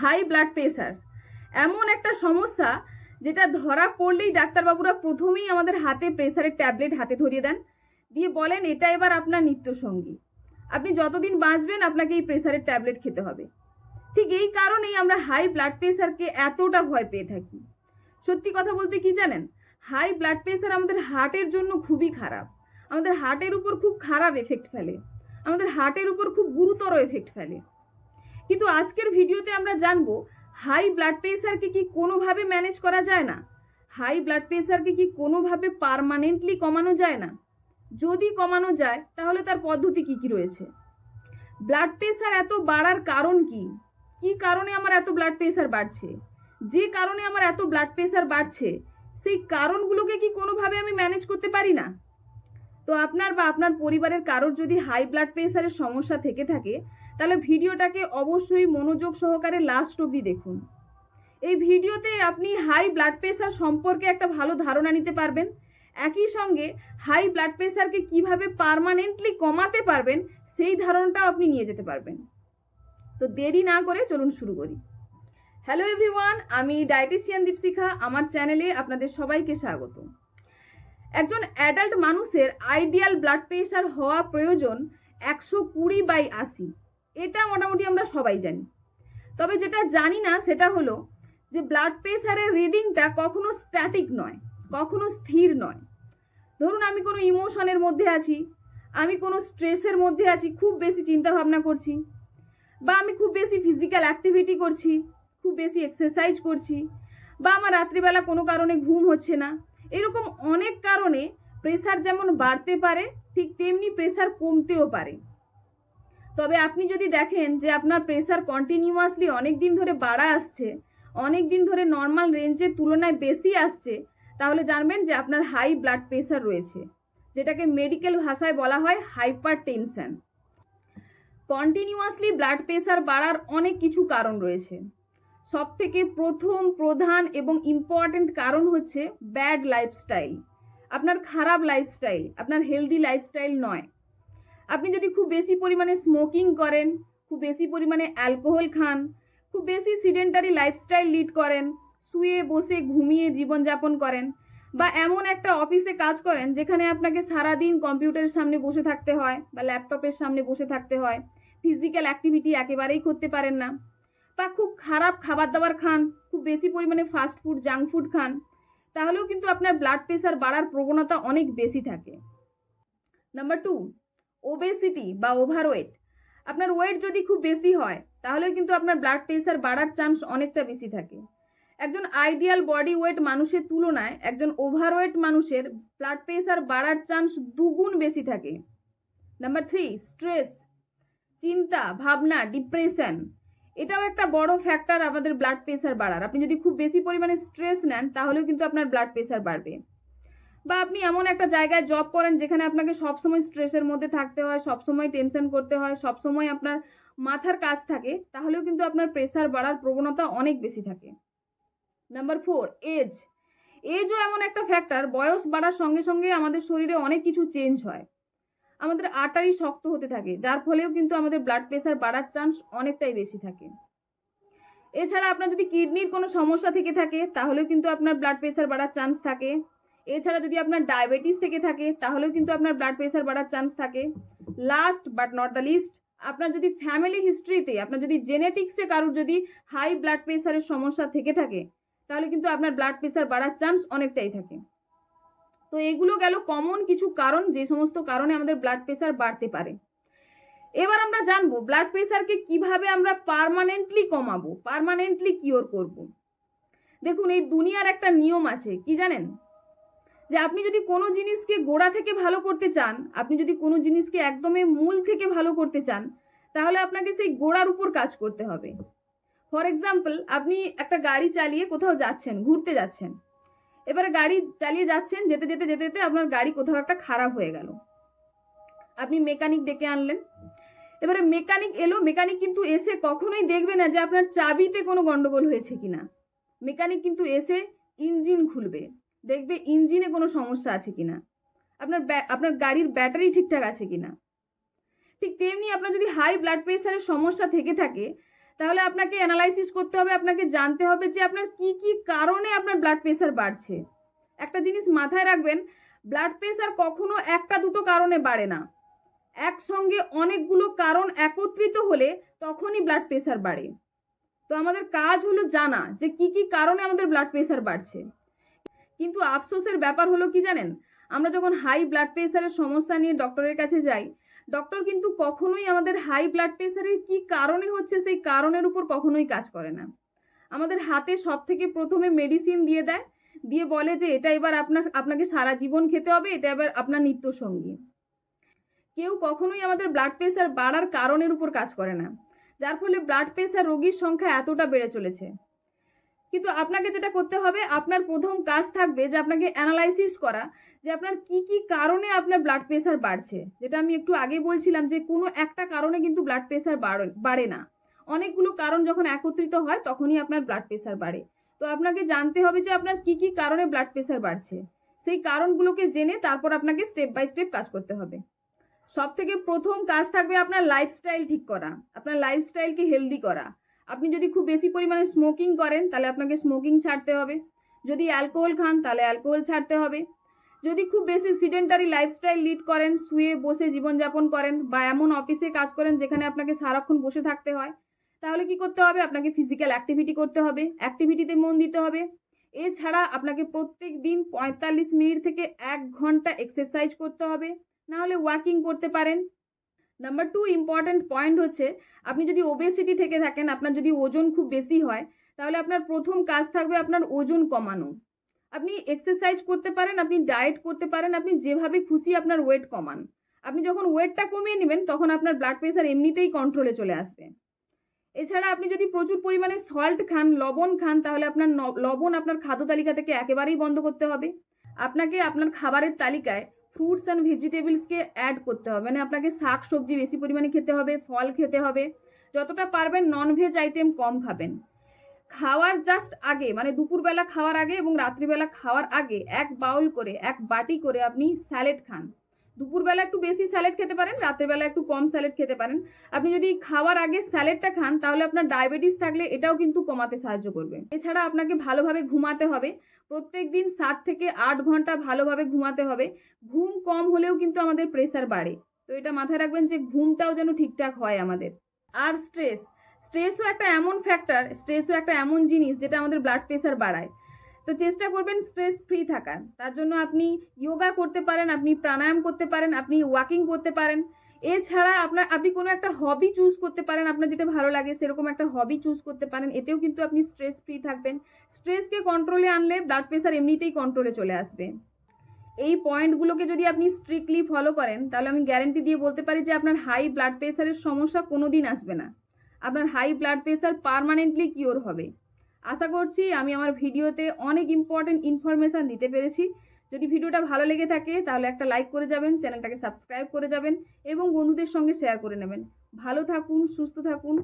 High blood pressure এমন একটা সমস্যা যেটা ধরা পড়লেই ডাক্তারবাবুরা প্রথমেই আমাদের হাতে প্রেশারের ট্যাবলেট হাতে ধরিয়ে দেন। দিয়ে বলেন, এটা এবার আপনার নিত্যসঙ্গী। আপনি যতদিন বাঁচবেন আপনাকে এই প্রেশারের ট্যাবলেট খেতে হবে। ঠিক এই কারণেই আমরা হাই ব্লাড প্রেশারকে এতটা ভয় পেয়ে থাকি। সত্যি কথা বলতে কি জানেন? হাই ব্লাড প্রেশার আমাদের হার্টের জন্য খুবই খারাপ। আমাদের হার্টের উপর খুব খারাপ এফেক্ট ফেলে। আমাদের হার্টের উপর খুব গুরুতর এফেক্ট ফেলে। কিন্তু আজকের ভিডিওতে আমরা জানব হাই ব্লাড প্রেশারকে কি কোনোভাবে ম্যানেজ করা যায় না? হাই ব্লাড প্রেশারকে কি কোনোভাবে পারমানেন্টলি কমানো যায় না? যদি কমানো যায়, তাহলে তার পদ্ধতি কি কি রয়েছে? ব্লাড প্রেশার এত বাড়ার কারণ কি? কি কারণে আমার এত ব্লাড প্রেশার বাড়ছে? যে কারণে আমার এত ব্লাড প্রেশার বাড়ছে, সেই কারণগুলোকে কি কোনোভাবে আমি ম্যানেজ করতে পারি না? তো আপনার বা আপনার পরিবারের কারোর যদি হাই ব্লাড প্রেশারের সমস্যা থেকে থাকে তাহলে ভিডিওটাকে অবশ্যই মনোযোগ সহকারে লাস্ট অবধি দেখুন। এই ভিডিওতে আপনি হাই ব্লাড প্রেশার সম্পর্কে একটা ভালো ধারণা নিতে পারবেন। একই সঙ্গে হাই ব্লাড প্রেশারকে কীভাবে পার্মানেন্টলি কমাতে পারবেন, সেই ধারণাটাও আপনি নিয়ে যেতে পারবেন। তো দেরি না করে চলুন শুরু করি। হ্যালো এভরিওয়ান আমি ডায়েটিশিয়ান দীপশিখা, আমার চ্যানেলে আপনাদের সবাইকে স্বাগত। একজন অ্যাডাল্ট মানুষের আইডিয়াল ব্লাড প্রেশার হওয়া প্রয়োজন একশো কুড়ি বাই আশি। এটা মোটামুটি আমরা সবাই জানি। তবে যেটা জানি না, সেটা হলো যে ব্লাড প্রেশারের রিডিংটা কখনো স্ট্যাটিক নয়, কখনো স্থির নয়। ধরুন আমি কোনো ইমোশনের মধ্যে আছি, আমি কোনো স্ট্রেসের মধ্যে আছি, খুব বেশি চিন্তা ভাবনা করছি, বা আমি খুব বেশি ফিজিক্যাল অ্যাক্টিভিটি করছি, খুব বেশি এক্সারসাইজ করছি, বা আমার রাত্রিবেলা কোনো কারণে ঘুম হচ্ছে না, এরকম অনেক কারণে প্রেশার যেমন বাড়তে পারে, ঠিক তেমনি প্রেশার কমতেও পারে। তবে আপনি যদি দেখেন যে আপনার প্রেশার কন্টিনিউয়াসলি অনেক দিন ধরে বাড়া আসছে অনেক দিন ধরে নর্মাল রেঞ্জের তুলনায় বেশি আসছে, তাহলে জানবেন যে আপনার হাই ব্লাড প্রেশার রয়েছে, যেটাকে মেডিকেল ভাষায় বলা হয় hypertension continuously blood pressure বাড়ার অনেক কিছু কারণ রয়েছে। সব থেকে প্রথম, প্রধান এবং ইম্পর্ট্যান্ট কারণ হচ্ছে ব্যাড লাইফস্টাইল আপনার খারাপ লাইফস্টাইল আপনার হেলদি লাইফস্টাইল নয়। আপনি যদি খুব বেশি পরিমাণে স্মোকিং করেন, খুব বেশি পরিমাণে অ্যালকোহল খান, খুব বেশি সিডেন্টারি লাইফস্টাইল লিড করেন, শুয়ে বসে ঘুমিয়ে জীবনযাপন করেন বা এমন একটা অফিসে কাজ করেন যেখানে আপনাকে সারাদিন কম্পিউটারের সামনে বসে থাকতে হয় বা ল্যাপটপের সামনে বসে থাকতে হয় ফিজিক্যাল অ্যাক্টিভিটি একেবারেই করতে পারেন না বা খুব খারাপ খাবার দাবার খান, খুব বেশি পরিমাণে ফাস্ট ফুড জাঙ্ক ফুড খান, তাহলেও কিন্তু আপনার ব্লাড প্রেশার বাড়ার প্রবণতা অনেক বেশি থাকে। নাম্বার টু ওবেসিটি বা ওভারওয়েট আপনার ওয়েট যদি খুব বেশি হয়, তাহলে কিন্তু আপনার ব্লাড প্রেশার বাড়ার চান্স অনেকটা বেশি থাকে। একজন আইডিয়াল বডি ওয়েট মানুষের তুলনায় একজন ওভারওয়েট মানুষের ব্লাড প্রেশার বাড়ার চান্স দুগুণ বেশি থাকে। নাম্বার থ্রি স্ট্রেস চিন্তা, ভাবনা ডিপ্রেশন এটাও একটা বড় ফ্যাক্টর আমাদের ব্লাড প্রেশার বাড়ার। আপনি যদি খুব বেশি পরিমাণে স্ট্রেস নেন, তাহলেও কিন্তু আপনার ব্লাড প্রেশার বাড়বে। বা আপনি এমন একটা জায়গায় জব করেন যেখানে আপনাকে সবসময় স্ট্রেসের মধ্যে থাকতে হয়, সবসময় টেনশন করতে হয়, সবসময় আপনার মাথার কাজ থাকে, তাহলেও কিন্তু আপনার প্রেশার বাড়ার প্রবণতা অনেক বেশি থাকে। নাম্বার ফোর এজ এজও এমন একটা ফ্যাক্টর বয়স বাড়ার সঙ্গে সঙ্গে আমাদের শরীরে অনেক কিছু চেঞ্জ হয়। আমাদের আটারি শক্ত হতে থাকে, যার ফলেও কিন্তু আমাদের ব্লাড প্রেশার বাড়ার চান্স অনেকটাই বেশি থাকে। এছাড়া আপনার যদি কিডনির কোনো সমস্যা থেকে থাকে, তাহলেও কিন্তু আপনার ব্লাড প্রেশার বাড়ার চান্স থাকে। এছাড়া যদি আপনার ডায়াবেটিস থেকে থাকে, তাহলেও কিন্তু আপনার ব্লাড প্রেশার বাড়ার চান্স থাকে। Last but not the least আপনার যদি ফ্যামিলি হিস্ট্রিতে আপনার যদি জেনেটিক্সে কারোর যদি হাই ব্লাড প্রেশারের সমস্যা থেকে থাকে, তাহলে কিন্তু আপনার ব্লাড প্রেশার বাড়ার চান্স অনেকটাই থাকে। তো এগুলো গেল কমন কিছু কারণ, যে সমস্ত কারণে আমাদের ব্লাড প্রেশার বাড়তে পারে। এবার আমরা জানব ব্লাড প্রেশারকে কীভাবে আমরা পার্মানেন্টলি কমাবো পারমানেন্টলি কিওর করব। দেখুন, এই দুনিয়ার একটা নিয়ম আছে, কি জানেন? যে আপনি যদি কোনো জিনিসকে গোড়া থেকে ভালো করতে চান, আপনি যদি কোনো জিনিসকে একদমই মূল থেকে ভালো করতে চান, তাহলে আপনাকে সেই গোড়ার উপর কাজ করতে হবে। ফর এক্সাম্পল আপনি একটা গাড়ি চালিয়ে কোথাও যাচ্ছেন, ঘুরতে যাচ্ছেন। এবারে গাড়ি চালিয়ে যাচ্ছেন, যেতে যেতে যেতে যেতে আপনার গাড়ি কোথাও একটা খারাপ হয়ে গেল। আপনি মেকানিক ডেকে আনলেন। এবারে মেকানিক এলো মেকানিক কিন্তু এসে কখনোই দেখবে না যে আপনার চাবিতে কোনো গন্ডগোল হয়েছে কিনা। মেকানিক কিন্তু এসে ইঞ্জিন খুলবে। দেখবে ইঞ্জিনে কোনো সমস্যা আছে কি না আপনার আপনার গাড়ির ব্যাটারি ঠিকঠাক আছে কি না ঠিক তেমনি আপনার যদি হাই ব্লাড প্রেশারের সমস্যা থেকে থাকে, তাহলে আপনাকে অ্যানালাইসিস করতে হবে, আপনাকে জানতে হবে যে আপনার কি কি কারণে আপনার ব্লাড প্রেশার বাড়ছে। একটা জিনিস মাথায় রাখবেন, ব্লাড প্রেশার কখনো একটা দুটো কারণে বাড়ে না। একসঙ্গে অনেকগুলো কারণ একত্রিত হলে তখনই ব্লাড প্রেশার বাড়ে। তো আমাদের কাজ হলো জানা যে কি কি কারণে আমাদের ব্লাড প্রেশার বাড়ছে। কিন্তু আফসোসের ব্যাপার হলো কি জানেন? আমরা যখন হাই ব্লাড প্রেশারের সমস্যা নিয়ে ডক্টরের কাছে যাই ডক্টর কিন্তু কখনোই আমাদের হাই ব্লাড প্রেশারের কি কারণে হচ্ছে সেই কারণের উপর কখনোই কাজ করে না। আমাদের হাতে সব থেকে প্রথমে মেডিসিন দিয়ে দেয়, দিয়ে বলে যে এটা এবার আপনার, আপনাকে সারা জীবন খেতে হবে, এটা এবার আপনার নিত্য সঙ্গী কেউ কখনোই আমাদের ব্লাড প্রেশার বাড়ার কারণের উপর কাজ করে না, যার ফলে ব্লাড প্রেশার রোগীর সংখ্যা এতটা বেড়ে চলেছে। কিন্তু আপনাকে যেটা করতে হবে, আপনার প্রথম কাজ থাকবে যে আপনাকে অ্যানালাইসিস করা যে আপনার কি কি কারণে আপনার ব্লাড প্রেশার বাড়ছে। যেটা আমি একটু আগে বলছিলাম যে কোনো একটা কারণে কিন্তু ব্লাড প্রেশার বাড়ে না। অনেকগুলো কারণ যখন একত্রিত হয় তখনই আপনার ব্লাড প্রেশার বাড়ে। তো আপনাকে জানতে হবে যে আপনার কি কি কারণে ব্লাড প্রেশার বাড়ছে। সেই কারণগুলোকে জেনে তারপর আপনাকে স্টেপ বাই স্টেপ কাজ করতে হবে। সব থেকে প্রথম কাজ থাকবে আপনার লাইফস্টাইল ঠিক করা। আপনার লাইফস্টাইলকে হেলদি করা। আপনি যদি খুব বেশি পরিমাণে স্মোকিং করেন, তাহলে আপনাকে স্মোকিং ছাড়তে হবে। যদি অ্যালকোহল খান, তাহলে অ্যালকোহল ছাড়তে হবে। যদি খুব বেশি সিডেন্টারি লাইফস্টাইল লিড করেন, শুয়ে বসে জীবনযাপন করেন, বা এমন অফিসে কাজ করেন যেখানে আপনাকে সারাক্ষণ বসে থাকতে হয়, তাহলে কি করতে হবে? আপনাকে ফিজিক্যাল অ্যাক্টিভিটি করতে হবে অ্যাক্টিভিটিতে মন দিতে হবে। এছাড়া আপনাকে প্রত্যেক দিন পঁয়তাল্লিশ মিনিট থেকে এক ঘণ্টা এক্সারসাইজ করতে হবে। না হলে ওয়াকিং করতে পারেন। নাম্বার টু ইম্পর্ট্যান্ট পয়েন্ট হচ্ছে, আপনি যদি ওবেসিটি থেকে থাকেন, আপনার যদি ওজন খুব বেশি হয়, তাহলে আপনার প্রথম কাজ থাকবে আপনার ওজন কমানো। আপনি এক্সারসাইজ করতে পারেন, আপনি ডায়েট করতে পারেন, আপনি যেভাবে খুশি আপনার ওয়েট কমান। আপনি যখন ওয়েটটা কমিয়ে নেবেন, তখন আপনার ব্লাড প্রেশার এমনিতেই কন্ট্রোলে চলে আসবে। এছাড়া আপনি যদি প্রচুর পরিমাণে সল্ট খান, লবণ খান, তাহলে আপনার লবণ আপনার খাদ্য তালিকা থেকে একেবারেই বন্ধ করতে হবে। আপনাকে আপনার খাবারের তালিকায় ফ্রুটস অ্যান্ড ভেজিটেবলসকে অ্যাড করতে হবে। মানে আপনাকে শাক সবজি বেশি পরিমাণে খেতে হবে, ফল খেতে হবে। যতটা পারবেন ননভেজ আইটেম কম খাবেন। খাওয়ার জাস্ট আগে মানে দুপুরবেলা খাওয়ার আগে এবং রাত্রিবেলা খাওয়ার আগে এক বাউল করে, এক বাটি করে আপনি স্যালেড খান। দুপুরবেলা একটু বেশি স্যালেড খেতে পারেন, রাত্রেবেলা একটু কম স্যালেড খেতে পারেন। আপনি যদি খাওয়ার আগে স্যালেডটা খান, তাহলে আপনার ডায়াবেটিস থাকলে এটাও কিন্তু কমাতে সাহায্য করবে। এছাড়া আপনাকে ভালোভাবে ঘুমাতে হবে। প্রত্যেক দিন সাত থেকে আট ঘণ্টা ভালোভাবে ঘুমাতে হবে। ঘুম কম হলেও কিন্তু আমাদের প্রেশার বাড়ে। তো এটা মাথায় রাখবেন যে ঘুমটাও যেন ঠিকঠাক হয় আমাদের। আর স্ট্রেস স্ট্রেসও একটা এমন ফ্যাক্টর স্ট্রেসও একটা এমন জিনিস যেটা আমাদের ব্লাড প্রেশার বাড়ায়। তো চেষ্টা করবেন স্ট্রেস ফ্রি থাকার। তার জন্য আপনি যোগা করতে পারেন, আপনি প্রাণায়াম করতে পারেন, আপনি ওয়াকিং করতে পারেন। এছাড়া আপনার, আপনি কোনো একটা হবি চুজ করতে পারেন, আপনার যেটা ভালো লাগে সেরকম একটা হবি চুজ করতে পারেন, এতেও কিন্তু আপনি স্ট্রেস ফ্রি থাকবেন। স্ট্রেসকে কন্ট্রোলে আনলে ব্লাড প্রেশার এমনিতেই কন্ট্রোলে চলে আসবে। এই পয়েন্টগুলোকে যদি আপনি স্ট্রিক্টলি ফলো করেন, তাহলে আমি গ্যারেন্টি দিয়ে বলতে পারি যে আপনার হাই ব্লাড প্রেশারের সমস্যা কোনো দিন আসবে না। আপনার high blood pressure permanently cure হবে। আশা করছি আমি আমার ভিডিওতে অনেক ইম্পর্টেন্ট ইনফরমেশান দিতে পেরেছি। যদি ভিডিওটা ভালো লেগে থাকে, তাহলে একটা লাইক করে যাবেন চ্যানেলটাকে সাবস্ক্রাইব করে যাবেন এবং বন্ধুদের সঙ্গে শেয়ার করে নেবেন। ভালো থাকুন, সুস্থ থাকুন।